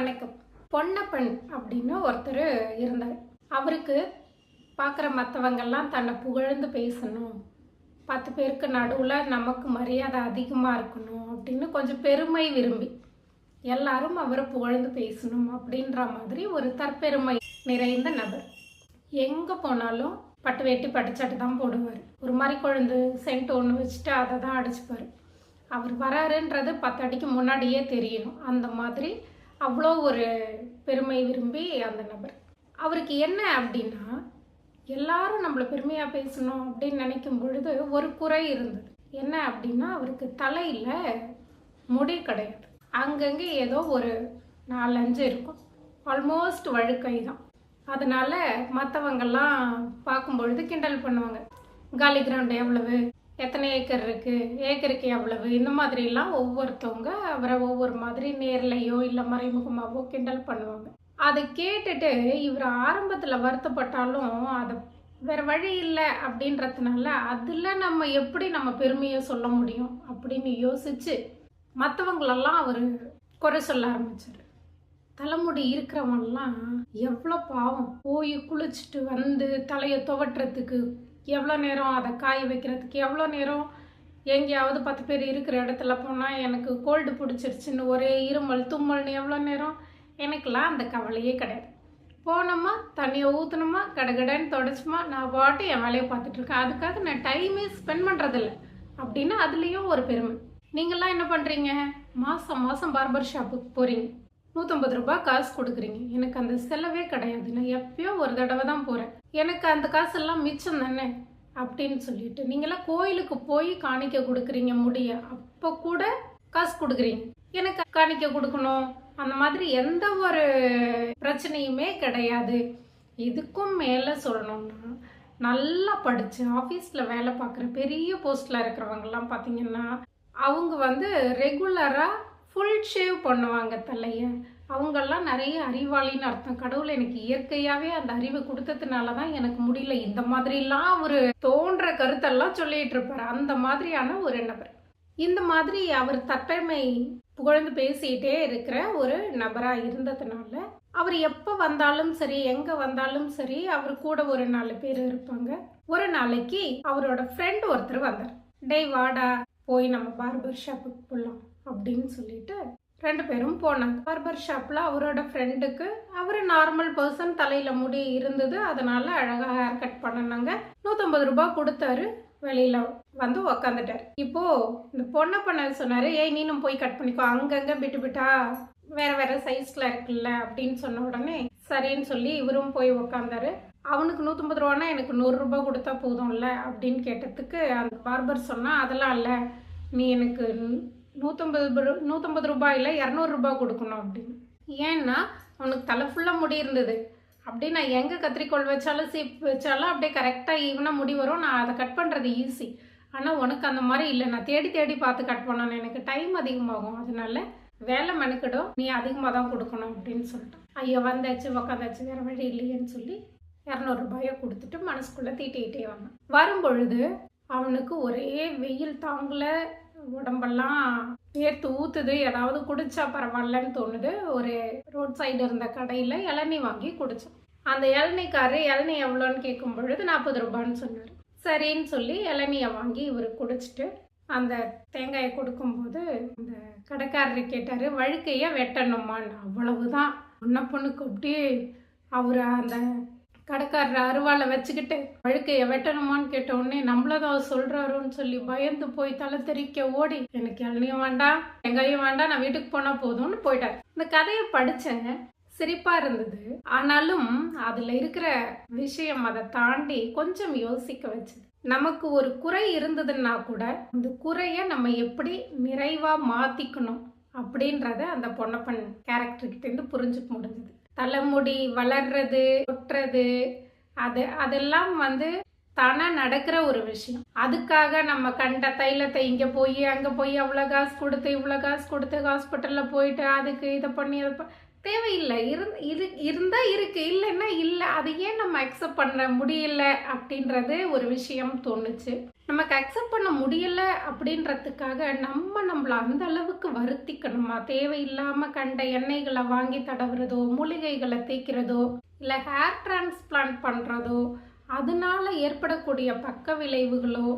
வணக்கம் பொன்னப்பன் அப்படின்னு ஒருத்தர் இருந்தார். அவருக்கு பார்க்குற மற்றவங்கெல்லாம் தன்னை புகழ்ந்து பேசணும். பத்து பேருக்கு நடுவில் நமக்கு மரியாதை அதிகமாக இருக்கணும் அப்படின்னு கொஞ்சம் பெருமை விரும்பி. எல்லாரும் அவரை புகழ்ந்து பேசணும் அப்படின்ற மாதிரி ஒரு தற்பெருமை நிறைந்த நபர். எங்கே போனாலும் பட்டு வேட்டி படிச்சாட்டு தான் போடுவார். ஒரு மாதிரி குழந்து சென்ட் ஒன்று வச்சுட்டு அதை தான் அடிச்சுப்பார். அவர் வராருன்றது பத்து அடிக்கு முன்னாடியே தெரியணும். அந்த மாதிரி அவ்வளோ ஒரு பெருமை விரும்பி அந்த நபர். அவருக்கு என்ன அப்படின்னா எல்லாரும் நம்மளை பெருமையாக பேசணும் அப்படின்னு நினைக்கும் பொழுது ஒரு குறை இருந்தது. என்ன அப்படின்னா அவருக்கு தலையில் முடி கிடையாது. அங்கங்கே ஏதோ ஒரு நாலஞ்சு இருக்கும். ஆல்மோஸ்ட் வழுக்கை தான். அதனால மற்றவங்கெல்லாம் பார்க்கும் பொழுது கிண்டல் பண்ணுவாங்க. காலி கிரவுண்ட் எவ்வளவு? எத்தனை ஏக்கர் இருக்கு? ஏக்கருக்கு எவ்வளவு? இந்த மாதிரிலாம் ஒவ்வொருத்தவங்க அவரை ஒவ்வொரு மாதிரி நேர்லையோ இல்லை மறைமுகமாகவோ கிண்டல் பண்ணுவாங்க. அதை கேட்டுட்டு இவர் ஆரம்பத்தில் வருத்தப்பட்டாலும் அதை வேற வழி இல்லை அப்படின்றதுனால அதில் நம்ம எப்படி நம்ம பெருமையை சொல்ல முடியும் அப்படின்னு யோசிச்சு மற்றவங்களெல்லாம் அவர் குறை சொல்ல ஆரம்பிச்சார். தலைமுடி இருக்கிறவங்கலாம் எவ்வளோ பாவம். போய் குளிச்சுட்டு வந்து தலையை துவட்டுறதுக்கு எவ்வளோ நேரம் அதை காய வைக்கிறதுக்கு எவ்வளோ நேரம் எங்கேயாவது பத்து பேர் இருக்கிற இடத்துல போனால் எனக்கு கோல்டு பிடிச்சிருச்சுன்னு ஒரே இருமல் தும்மல்னு எவ்வளோ நேரம்? எனக்கெல்லாம் அந்த கவலையே கிடையாது. போனோமா தண்ணியை ஊற்றணுமா கடகடன்னு தொடச்சுமா நான் பாட்டு என் வேலையை பார்த்துட்ருக்கேன் அதுக்காக நான் டைமே ஸ்பெண்ட் பண்ணுறதில்ல அப்படின்னா அதுலேயும் ஒரு பெருமை. நீங்கள்லாம் என்ன பண்ணுறீங்க மாதம் மாதம் பார்பர் ஷாப்புக்கு போகிறீங்க நூற்றம்பது ரூபாய் காசு கொடுக்குறீங்க. எனக்கு அந்த செலவே கிடையாது. நான் எப்பயோ ஒரு தடவை தான் போகிறேன் எனக்கு அந்த காசெல்லாம் மிச்சம் தானே? அப்படின்னு சொல்லிட்டு நீங்களாம் கோயிலுக்கு போய் காணிக்க கொடுக்குறீங்க முடிய. அப்போ கூட காசு கொடுக்குறீங்க. எனக்கு காணிக்க கொடுக்கணும். அந்த மாதிரி எந்த ஒரு பிரச்சனையுமே கிடையாது. இதுக்கும் மேலே சொல்லணும்னா நல்லா படித்து ஆஃபீஸில் வேலை பார்க்குற பெரிய போஸ்ட்டில் இருக்கிறவங்கலாம் பார்த்தீங்கன்னா அவங்க வந்து ரெகுலராக ஃபுல் ஷேவ் பண்ணுவாங்க தலையை. அவங்கெல்லாம் நிறைய அறிவாளின்னு அர்த்தம். கடவுள் எனக்கு இயற்கையாகவே அந்த அறிவை கொடுத்ததுனால தான் எனக்கு முடியல. இந்த மாதிரிலாம் அவர் தோன்ற கருத்தெல்லாம் சொல்லிட்டு இருப்பார். அந்த மாதிரியான ஒரு நபர். இந்த மாதிரி அவர் தற்பெருமை புகழ்ந்து பேசிட்டே இருக்கிற ஒரு நபராக இருந்ததுனால அவர் எப்போ வந்தாலும் சரி எங்கே வந்தாலும் சரி அவர் கூட ஒரு நாலு பேர் இருப்பாங்க. ஒரு நாளைக்கு அவரோட ஃப்ரெண்ட் ஒருத்தர் வந்தார். டேய் வாடா போய் நம்ம பார்பர் ஷாப்புக்கு போகலாம் அப்படின்னு சொல்லிட்டு ரெண்டு பேரும் போனாங்க. பார்பர் ஷாப்பில் அவரோட ஃப்ரெண்டுக்கு அவர் நார்மல் பர்சன் தலையில் முடி இருந்தது. அதனால அழகாக ஹேர் கட் பண்ணினாங்க. நூற்றம்பது ரூபாய் கொடுத்தாரு. வெளியில் வந்து உக்காந்துட்டார். இப்போ இந்த பொண்ணை பண்ண சொன்னார் ஏய் நீனும் போய் கட் பண்ணிக்கோ. அங்கங்கே விட்டு விட்டா வேற வேற சைஸ்ல இருக்குல்ல? அப்படின்னு சொன்ன உடனே சரின்னு சொல்லி இவரும் போய் உக்காந்தாரு. அவனுக்கு நூற்றம்பது ரூபானா எனக்கு நூறுரூபா கொடுத்தா போதும்ல? அப்படின்னு கேட்டதுக்கு அந்த பார்பர் சொன்னால் அதெல்லாம் இல்லை. நீ எனக்கு நூற்றம்பது நூற்றம்பது ரூபாயில் இரநூறுபா கொடுக்கணும் அப்படின்னு. ஏன்னா அவனுக்கு தலை ஃபுல்லாக முடி இருந்தது. அப்படி நான் எங்கே கத்திரிக்கோள் வச்சாலும் சீப் வச்சாலும் அப்படியே கரெக்டாக ஈவனாக முடி வரும். நான் அதை கட் பண்ணுறது ஈஸி ஆனால் உனக்கு அந்த மாதிரி இல்லை. நான் தேடி தேடி பார்த்து கட் பண்ணணும். எனக்கு டைம் அதிகமாகும். அதனால வேலை மெனக்கிடும். நீ அதிகமாக தான் கொடுக்கணும் அப்படின்னு சொல்லிட்டான். ஐயோ வந்தாச்சு உக்காந்தாச்சு வேறு வழி இல்லையேன்னு சொல்லி இரநூறுபாயை கொடுத்துட்டு மனசுக்குள்ளே தீட்டிக்கிட்டே வாங்க வரும்பொழுது அவனுக்கு ஒரே வெயில் தாங்கல. உடம்பெல்லாம் வேர்த்து ஊத்துது. ஏதாவது குடிச்சா பரவாயில்லன்னு தோணுது. ஒரு ரோட் சைடு இருந்த கடையில் இளநீ வாங்கி குடித்தோம் அந்த இளநீக்காரு இளநீ எவ்வளோன்னு கேட்கும் பொழுது நாற்பது ரூபான்னு சொன்னார். சரின்னு சொல்லி இளநியை வாங்கி இவர் குடிச்சிட்டு அந்த தேங்காயை கொடுக்கும்போது அந்த கடைக்காரர் கேட்டார் வழுக்கையை வெட்டணுமான்னு. அவ்வளவுதான். பொண்ண பொண்ணுக்கு அப்படியே அவர் அந்த கடைக்காரர் அருவாளை வச்சுக்கிட்டு வழுக்கைய வெட்டணுமான்னு கேட்ட உடனே நம்மளதான் சொல்றாருன்னு சொல்லி பயந்து போய் தலை தெறிக்க ஓடி எனக்கு இளநியும் வேண்டாம் எங்கையும் வேண்டாம் நான் வீட்டுக்கு போனா போதும்னு போயிட்டார். இந்த கதையை படிச்சேன் சிரிப்பா இருந்தது. ஆனாலும் அதுல இருக்கிற விஷயம் அதை தாண்டி கொஞ்சம் யோசிக்க வச்சது. நமக்கு ஒரு குறை இருந்ததுன்னா கூட அந்த குறைய நம்ம எப்படி நிறைவா மாத்திக்கணும் அப்படின்றத அந்த பொன்னப்பன் கேரக்டர்கிட்ட இருந்து புரிஞ்சுக்க முடிஞ்சது. தலைமுடி வளர்றது கொட்டுறது அது அதெல்லாம் வந்து தானா நடக்கிற ஒரு விஷயம். அதுக்காக நம்ம கண்ட தைலத்தை இங்க போய் அங்க போய் அவ்வளோ காசு கொடுத்து இவ்வளோ காசு கொடுத்து ஹாஸ்பிட்டல்ல போயிட்டு அதுக்கு இதை பண்ணி அதை தேவையில்லை. இருந் இரு இருந்தால் இருக்குது இல்லைன்னா இல்லை. அதை ஏன் நம்ம அக்செப்ட் பண்ண முடியல அப்படின்றது ஒரு விஷயம் தோணுச்சு. நமக்கு அக்செப்ட் பண்ண முடியல அப்படின்றதுக்காக நம்ம நம்மளை அந்த அளவுக்கு வருத்திக்கணுமா? தேவையில்லாமல் கண்ட எண்ணெய்களை வாங்கி தடவுறதோ மூலிகைகளை தேய்க்கிறதோ இல்லை ஹேர் டிரான்ஸ்பிளான்ட் பண்ணுறதோ அதனால ஏற்படக்கூடிய பக்க விளைவுகளோ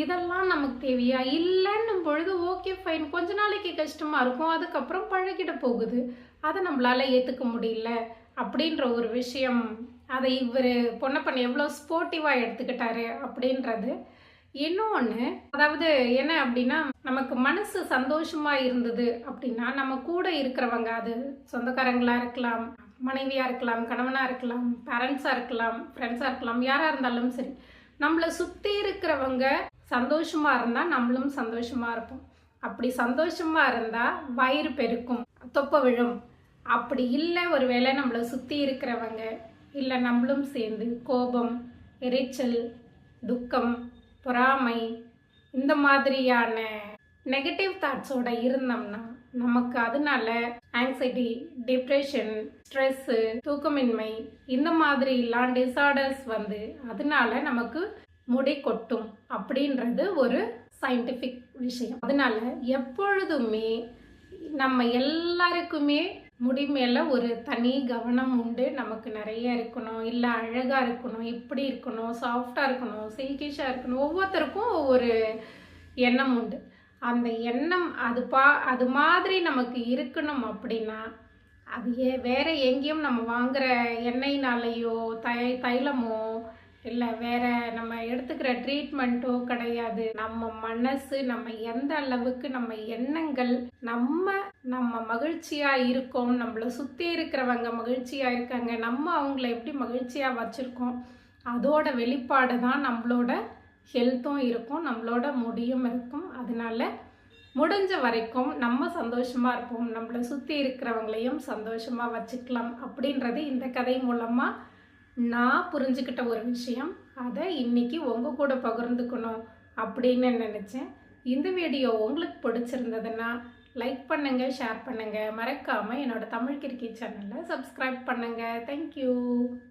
இதெல்லாம் நமக்கு தேவையா? இல்லைன்னும் பொழுது ஓகே ஃபைன் கொஞ்ச நாளைக்கு கஷ்டமாக இருக்கும். அதுக்கப்புறம் பழகிட போகுது. அதை நம்மளால் ஏற்றுக்க முடியல அப்படின்ற ஒரு விஷயம். அதை இவர் பொன்னப்பன் எவ்வளோ ஸ்போர்ட்டிவாக எடுத்துக்கிட்டாரு அப்படின்றது. இன்னொன்று அதாவது என்ன அப்படின்னா நமக்கு மனசு சந்தோஷமாக இருந்தது அப்படின்னா நம்ம கூட இருக்கிறவங்க அது சொந்தக்காரங்களாக இருக்கலாம் மனைவியாக இருக்கலாம் கணவனாக இருக்கலாம் பேரண்ட்ஸாக இருக்கலாம் ஃப்ரெண்ட்ஸாக இருக்கலாம் யாராக இருந்தாலும் சரி நம்மளை சுற்றி இருக்கிறவங்க சந்தோஷமாக இருந்தால் நம்மளும் சந்தோஷமாக இருப்போம். அப்படி சந்தோஷமாக இருந்தால் வயிறு பெருக்கும் தொப்பை விழும். அப்படி இல்லை ஒருவேளை நம்மளை சுற்றி இருக்கிறவங்க இல்லை நம்மளும் சேர்ந்து கோபம் எரிச்சல் துக்கம் பொறாமை இந்த மாதிரியான நெகட்டிவ் தாட்ஸோட இருந்தோம்னா நமக்கு அதனால ஆங்ஸைட்டி டிப்ரெஷன் ஸ்ட்ரெஸ்ஸு தூக்கமின்மை இந்த மாதிரிலாம் டிசார்டர்ஸ் வந்து அதனால நமக்கு முடி கொட்டும் அப்படின்றது ஒரு சயின்டிஃபிக் விஷயம். அதனால எப்பொழுதுமே நம்ம எல்லாருக்குமே முடி மேலே ஒரு தனி கவனம் உண்டு. நமக்கு நிறைய இருக்கணும். இல்லை அழகாக இருக்கணும். இப்படி இருக்கணும். சாஃப்டாக இருக்கணும். சில்கிஷாக இருக்கணும். ஒவ்வொருத்தருக்கும் ஒவ்வொரு எண்ணம் உண்டு. அந்த எண்ணம் அது பா அது மாதிரி நமக்கு இருக்கணும் அப்படின்னா அது ஏ வேறு எங்கேயும் நம்ம வாங்குகிற எண்ணெய்னாலேயோ தை தைலமோ இல்லை வேற நம்ம எடுத்துக்கிற ட்ரீட்மெண்ட்டோ கிடையாது. நம்ம மனசு நம்ம எந்த அளவுக்கு நம்ம எண்ணங்கள் நம்ம நம்ம மகிழ்ச்சியாக இருக்கோம் நம்மளை சுற்றி இருக்கிறவங்க மகிழ்ச்சியாக இருக்காங்க நம்ம அவங்கள எப்படி மகிழ்ச்சியாக வச்சுருக்கோம் அதோட வெளிப்பாடு தான் நம்மளோட ஹெல்த்தும் இருக்கும் நம்மளோட முடியும் இருக்கும். அதனால முடிஞ்ச வரைக்கும் நம்ம சந்தோஷமாக இருப்போம் நம்மளை சுற்றி இருக்கிறவங்களையும் சந்தோஷமாக வச்சுக்கலாம் அப்படின்றது இந்த கதை மூலமாக நான் புரிஞ்சுக்கிட்ட ஒரு விஷயம் அதை இன்னைக்கு உங்கள் கூட பகிர்ந்துக்கணும் அப்படின்னு நினச்சேன். இந்த வீடியோ உங்களுக்கு பிடிச்சிருந்ததுன்னா லைக் பண்ணுங்கள் ஷேர் பண்ணுங்கள் மறக்காமல் என்னோட தமிழ் கிரிக்கெட் சேனலை சப்ஸ்கிரைப் பண்ணுங்கள் தேங்க்யூ